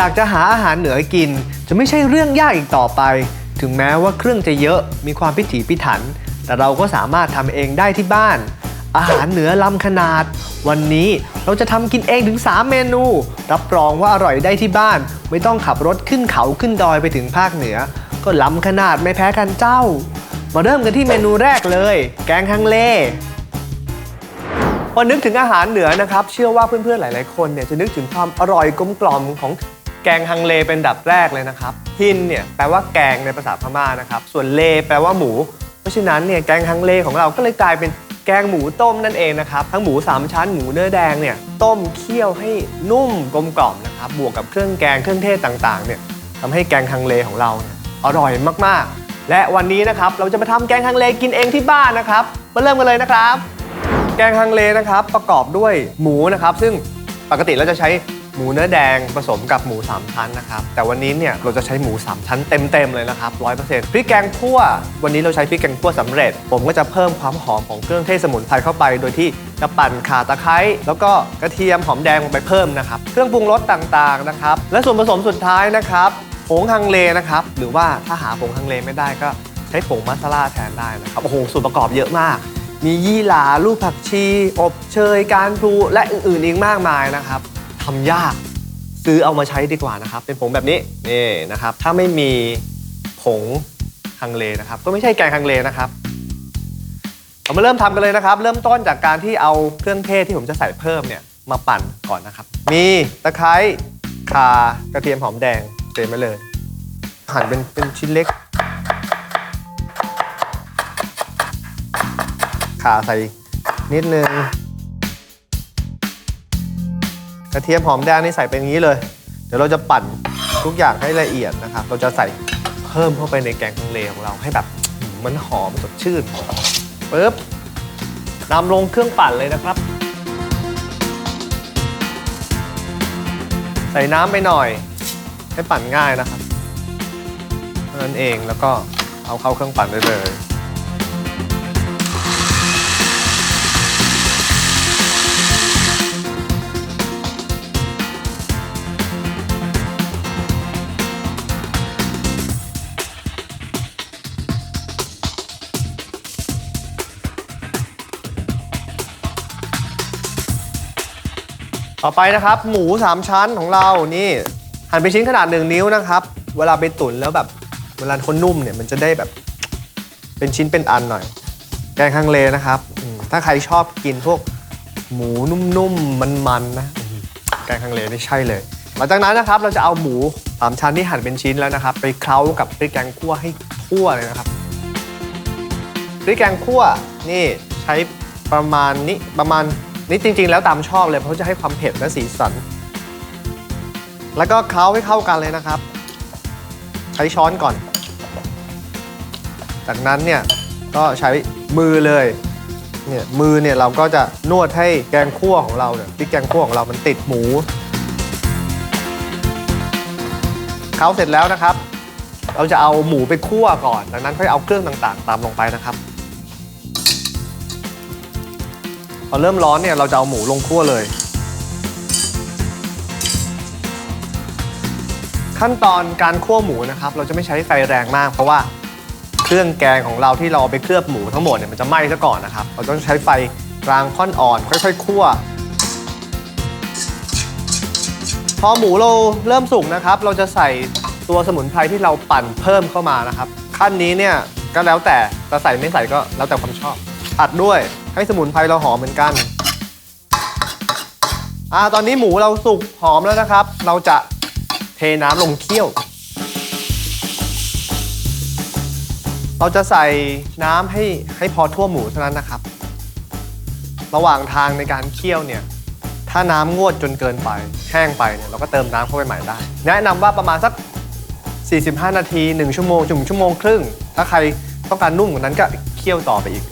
อยากจะหาอาหารเหนือกิน จะไม่ใช่เรื่องยากอีกต่อไป ถึงแม้ว่าเครื่องจะเยอะมีความพิถีพิถัน แต่เราก็สามารถทำเองได้ที่บ้าน อาหารเหนือล้ำขนาด วันนี้เราจะทำกินเองถึง 3 เมนู รับรองว่าอร่อยได้ที่บ้าน ไม่ต้องขับรถขึ้นเขาขึ้นดอยไปถึงภาคเหนือ ก็ล้ำขนาดไม่แพ้กันเจ้า มาเริ่มกันที่เมนูแรกเลย แกงฮังเลพอนึกถึงอาหารเหนือนะครับ เชื่อว่าเพื่อนๆ หลาย ๆ คนเนี่ยจะนึกถึงความอร่อยกลมกล่อมของ แกงฮังเลเป็นดับแรกเลยนะครับฮินเนี่ยแปลว่าแกงในภาษาพม่านะครับ ส่วนเลแปลว่าหมู เพราะฉะนั้นเนี่ยแกงฮังเลของเราก็เลยกลายเป็นแกงหมูต้มนั่นเองนะครับ ทั้งหมูสามชั้นหมูเนื้อแดงเนี่ยต้มเคี่ยวให้นุ่มกลมกล่อมนะครับ บวกกับเครื่องแกงเครื่องเทศต่างๆเนี่ยทำให้แกงฮังเลของเราเนี่ยอร่อยมากๆ และวันนี้นะครับเราจะมาทำแกงฮังเลกินเองที่บ้านนะครับมาเริ่มกันเลยนะครับ แกงฮังเลนะครับประกอบด้วยหมูนะครับ ซึ่งปกติเราจะใช้ หมูเนื้อแดงผสมกับหมูสามชั้นนะครับ แต่วันนี้เนี่ยเราจะใช้หมูสามชั้นเต็ม ๆ เลยนะครับร้อยเปอร์เซ็นต์พริกแกงคั่ว วันนี้เราใช้พริกแกงคั่วสำเร็จ ผมก็จะเพิ่มความหอมของเครื่องเทศสมุนไพรเข้าไป โดยที่จะปั่นข่าตะไคร้แล้วก็กระเทียมหอมแดงลงไปเพิ่มนะครับ เครื่องปรุงรสต่างๆนะครับ และส่วนผสมสุดท้ายนะครับผงฮังเลนะครับ หรือว่าถ้าหาผงฮังเลไม่ได้ก็ใช้ผงมัสลาแทนได้นะครับ โอ้โห ส่วนประกอบเยอะมาก มียี่หร่าลูกผักชี อบเชย การพลู และอื่นๆอีกมากมายนะครับ ทำยาก ซื้อเอามาใช้ดีกว่านะครับ เป็นผงแบบนี้นี่นะครับ ถ้าไม่มีผงฮังเลนะครับ ก็ไม่ใช่แกงฮังเลนะครับเรามาเริ่มทำกันเลยนะครับ เริ่มต้นจากการที่เอาเครื่องเทศที่ผมจะใส่เพิ่มเนี่ยมาปั่นก่อนนะครับ มีตะไคร้ข่ากระเทียมหอมแดงเตรียมไว้เลย หั่นเป็นเป็นชิ้นเล็กขาใส่นิดนึง ระเทียมหอมแดงนี่ใส่เป็นอย่างนี้เลย เดี๋ยวเราจะปั่นทุกอย่างให้ละเอียดนะครับ เราจะใส่เพิ่มเข้าไปในแกงฮังเลของเราให้แบบมันหอมสดชื่นปึ๊บนำลงเครื่องปั่นเลยนะครับ ใส่น้ำไปหน่อย ให้ปั่นง่ายนะครับเท่านั้นเองแล้วก็เอาเข้าเครื่องปั่นได้เลย ต่อไปนะครับ หมู3ชั้นของเรานี่หั่นเป็นชิ้นขนาด1นิ้วนะครับ เวลาไปตุ๋นแล้วแบบเวลาคนนุ่มเนี่ยมันจะได้แบบ เป็นชิ้นเป็นอันหน่อย แกงฮังเลนะครับอืมถ้าใครชอบกินพวกหมูนุ่มๆมันๆนะ แกงฮังเลนี่ใช่เลย หลังจากนั้นนะครับเราจะเอาหมูสามชั้นที่หั่นเป็นชิ้นแล้วนะครับ ไปเคล้ากับพริกแกงคั่วให้คั่วเลยนะครับพริกแกงคั่วนี่ใช้ประมาณนี้ประมาณ นี้จริงๆ แล้วตามชอบเลยเพราะจะให้ความเผ็ดและสีสัน แล้วก็เคล้าให้เข้ากันเลยนะครับ ใช้ช้อนก่อน จากนั้นเนี่ยก็ใช้มือเลยเนี่ยมือเนี่ยเราก็จะนวดให้แกงคั่วของเราเนี่ยพริกแกงคั่วของเรามันติดหมูเคล้าเสร็จแล้วนะครับ เราจะเอาหมูไปคั่วก่อน จากนั้นค่อยเอาเครื่องต่างๆ ตามลงไปนะครับ พอเริ่มร้อนเนี่ยเราจะเอาหมูลงคั่วเลย ขั้นตอนการคั่วหมูนะครับ เราจะไม่ใช้ไฟแรงมาก เพราะว่าเครื่องแกงของเราที่เราเอาไปเคลือบหมูทั้งหมดเนี่ยมันจะไหม้ซะก่อนนะครับ เราต้องใช้ไฟกลางค่อนอ่อนค่อยๆคั่วพอหมูเราเริ่มสุกนะครับ เราจะใส่ตัวสมุนไพรที่เราปั่นเพิ่มเข้ามานะครับ ขั้นนี้เนี่ยก็แล้วแต่จะใส่ไม่ใส่ก็แล้วแต่ความชอบ ผัดด้วย ให้สมุนไพรเราหอมเหมือนกันอ่าตอนนี้หมูเราสุกหอมแล้วนะครับ เราจะเทน้ำลงเคี่ยว เราจะใส่น้ำให้ให้พอทั่วหมูเท่านั้นนะครับ ระหว่างทางในการเคี่ยวเนี่ย ถ้าน้ำงวดจนเกินไป แห้งไปเนี่ยเราก็เติมน้ำเข้าไปใหม่ได้ แนะนำว่าประมาณสัก 45 นาที 1 ชั่วโมงถึงชั่วโมงครึ่ง ถ้าใครต้องการนุ่มกว่านั้นก็เคี่ยวต่อไปอีก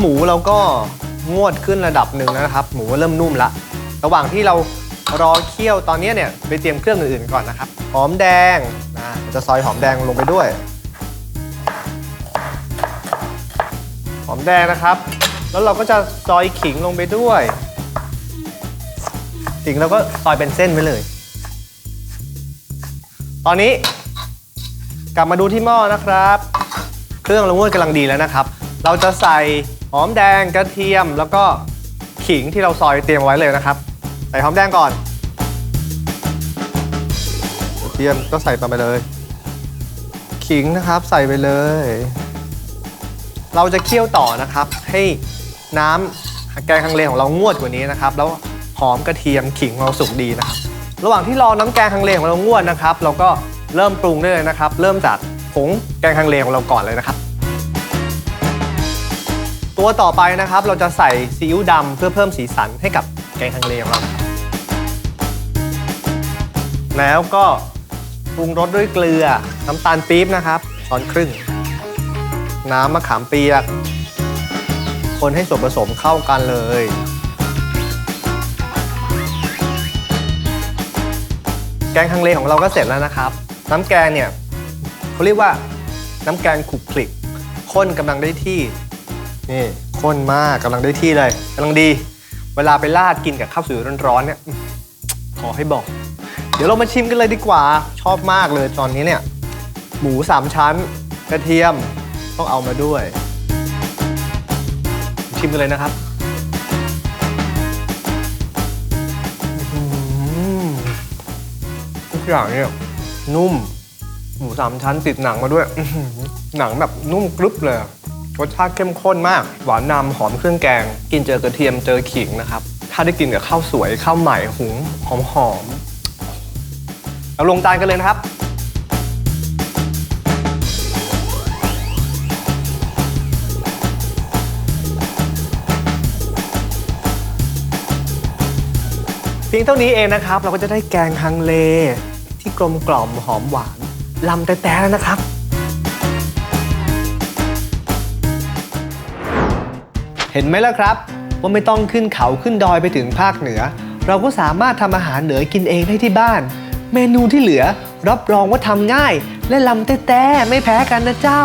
หมูเราก็งวดขึ้นระดับหนึ่งแล้วนะครับ หมูก็เริ่มนุ่มละ ระหว่างที่เรารอเคี่ยวตอนนี้เนี่ยไปเตรียมเครื่องอื่นๆก่อนนะครับ หอมแดงนะจะซอยหอมแดงลงไปด้วย หอมแดงนะครับ แล้วเราก็จะซอยขิงลงไปด้วยขิงเราก็ซอยเป็นเส้นไว้เลย ตอนนี้กลับมาดูที่หม้อนะครับ เครื่องเรางวดกำลังดีแล้วนะครับ เราจะใส่ หอมแดงกระเทียมแล้วก็ขิงที่เราซอยเตรียมไว้เลยนะครับ ใส่หอมแดงก่อนกระเทียมก็ใส่ไปเลย ขิงนะครับใส่ไปเลย เราจะเคี่ยวต่อนะครับ ให้น้ำแกงฮังเลของเรางวดกว่านี้นะครับ แล้วหอมกระเทียมขิงของเราสุกดีนะครับ ระหว่างที่รอน้ำแกงฮังเลของเรางวดนะครับ เราก็เริ่มปรุงได้เลยนะครับ เริ่มจากผงแกงฮังเลของเราก่อนเลยนะครับ ตัวต่อไปนะครับ เราจะใส่ซีอิ๊วดำเพื่อเพิ่มสีสันให้กับแกงฮังเลของเรา แล้วก็ปรุงรสด้วยเกลือ น้ำตาลปี๊บนะครับช้อนครึ่ง น้ำมะขามเปียก คนให้ส่วนผสมเข้ากันเลย แกงฮังเลของเราก็เสร็จแล้วนะครับ น้ำแกงเนี่ยเขาเรียกว่าน้ำแกงขลุกคลิกข้นกำลังได้ที่ นี่ข้นมากกำลังได้ที่เลยกำลังดี เวลาไปราดกินกับข้าวสวยร้อนๆเนี่ยขอให้บอก เดี๋ยวเรามาชิมกันเลยดีกว่า ชอบมากเลยตอนนี้เนี่ย หมูสามชั้น กระเทียมต้องเอามาด้วย ชิมกันเลยนะครับอื้อหือทุกอย่างเนี่ยนุ่ม หมูสามชั้นติดหนังมาด้วยหนังแบบนุ่มกรึบเลย รสชาติเข้มข้นมาก หวานนำหอมเครื่องแกง กินเจอกระเทียมเจอขิงนะครับ ถ้าได้กินกับข้าวสวยข้าวใหม่หุงหอมหอมๆเราลงจานกันเลยนะครับเพียงเท่านี้เองนะครับ เราก็จะได้แกงฮังเล ที่กลมกล่อมหอมหวานลำแต่แต่แล้วนะครับ เห็นไหมล่ะครับ ว่าไม่ต้องขึ้นเขาขึ้นดอยไปถึงภาคเหนือ เราก็สามารถทำอาหารเหนือกินเองได้ที่บ้าน เมนูที่เหลือรับรองว่าทำง่าย และลำแต่แต่ไม่แพ้กันนะเจ้า